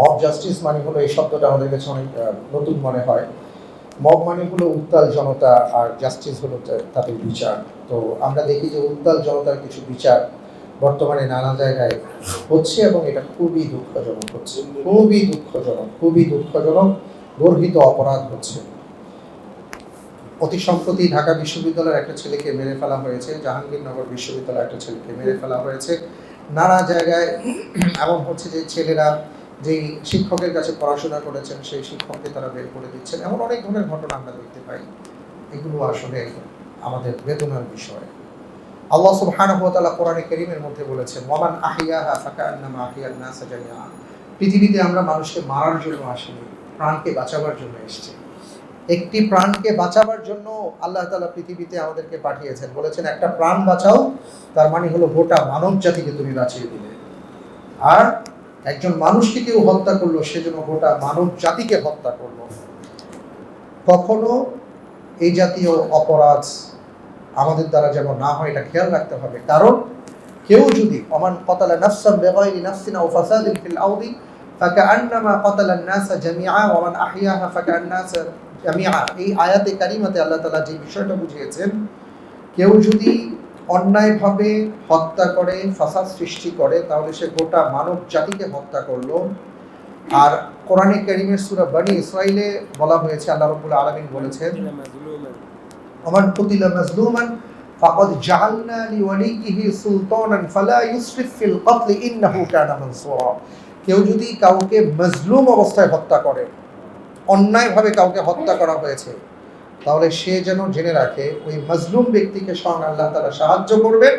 Mob justice মানে হলো এই শব্দটা আমাদের কাছে অনেক নতুন মনে হয়। মব মানে হলো উত্তাল জনতা আর জাস্টিস হলো তাদের বিচার। তো আমরা দেখি যে উত্তাল জনতার কিছু বিচার বর্তমানে নানা জায়গায় হচ্ছে এবং এটা খুবই দুঃখজনক হচ্ছে। খুবই দুঃখজনক খুবই দুঃখজনক, গর্হিত অপরাধ হচ্ছে। অতি সম্প্রতি ঢাকা বিশ্ববিদ্যালয়ের একটা ছেলেকে মেরে ফেলা হয়েছে, জাহাঙ্গীরনগর বিশ্ববিদ্যালয়ের একটা ছেলেকে মেরে ফেলা হয়েছে। নানা জায়গায় এমন হচ্ছে যে ছেলেরা যেই শিক্ষকের কাছে পড়াশোনা করেছেন, সেই শিক্ষককে তারা বের করে দিচ্ছেন। এমন অনেক ধরনের ঘটনা আমরা দেখতে পাই। এগুলো আসলে আমাদের বেদনার বিষয়। আল্লাহ সুবহানাহু ওয়া তাআলা কোরআনে কারীমের মধ্যে বলেছেন, ওয়ামান আহিয়াহা ফাকান্নামা আহিয়ান নাস জামিআ। পৃথিবীতে আমরা মানুষকে মারার জন্য আসিনি, প্রাণকে বাঁচাবার জন্য এসেছি। একটি প্রাণকে বাঁচাবার জন্য আল্লাহ তাআলা পৃথিবীতে আমাদেরকে পাঠিয়েছেন। বলেছেন, একটা প্রাণ বাঁচাও, তার মানে হলো গোটা মানব জাতিকে তুমি বাঁচিয়ে দিলে। আর একজন মানুষকে কেউ হত্যা করল সেজন্য গোটা মানব জাতিকে হত্যা করল। কখনো এই জাতীয় অপরাধ আমাদের দ্বারা যেন না হয়, এটা খেয়াল রাখতে হবে। কারণ কেউ যদি, অমান কতালা নাফসান বেগাইরি নাফসিনা ও ফাসাদ ফিল আউদি, ফাকাআন্নামা কতালা নাসা জামিআ ওয়া মান আহিয়াহা ফাকাআন্নাসা জামিআ। এই আয়াতে কারিমাতে আল্লাহ তালা যে বিষয়টা বুঝিয়েছেন, কেউ যদি অন্যায়ভাবে হত্যা করে ফাসাদ সৃষ্টি করে, তাহলে সে গোটা মানব জাতিকে হত্যা করল। আর কোরআনে করিমের সুরা বানি ইসরায়েলে বলা হয়েছে, আল্লাহ রবুল আলমিন বলেছেন আমার কুতিলা মাজলুমান ফাকাদ জাআলনা লিওয়ালিহি সুলতানান ফালা ইউসরিফ ফিল কতল ইন্নাহু কানা মানসুরা। কেউ যদি কাউকে মজলুম অবস্থায় হত্যা করে, অন্যায়ভাবে কাউকে হত্যা করা হয়েছে তাহলে সে যেন জেনে রাখে ওই মজলুম ব্যক্তিকে স্বয়ং আল্লাহ তালা সাহায্য করবেন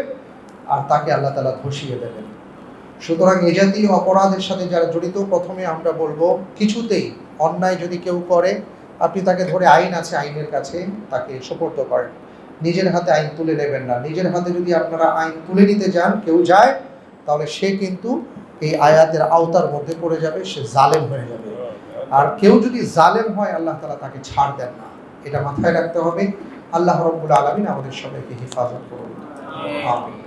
আর তাকে আল্লাহ তালা ধসিয়ে দেবেন। সুতরাং এ জাতীয় অপরাধের সাথে যারা জড়িত, প্রথমে আমরা বলব, কিছুতেই অন্যায় যদি কেউ করে, আপনি তাকে ধরে আইন আছে আইনের কাছে, তাকে সোপর্দ করেন। নিজের হাতে আইন তুলে নেবেন না। নিজের হাতে যদি আপনারা আইন তুলে নিতে যান, কেউ যায়, তাহলে সে কিন্তু এই আয়াতের আওতার মধ্যে পড়ে যাবে, সে জালেম হয়ে যাবে। আর কেউ যদি জালেম হয়, আল্লাহ তালা তাকে ছাড় দেন না। এটা মাথায় রাখতে হবে। আল্লাহ রব্বুল আলমিন আমাদের সবাইকে হেফাজত করুন। আমিন।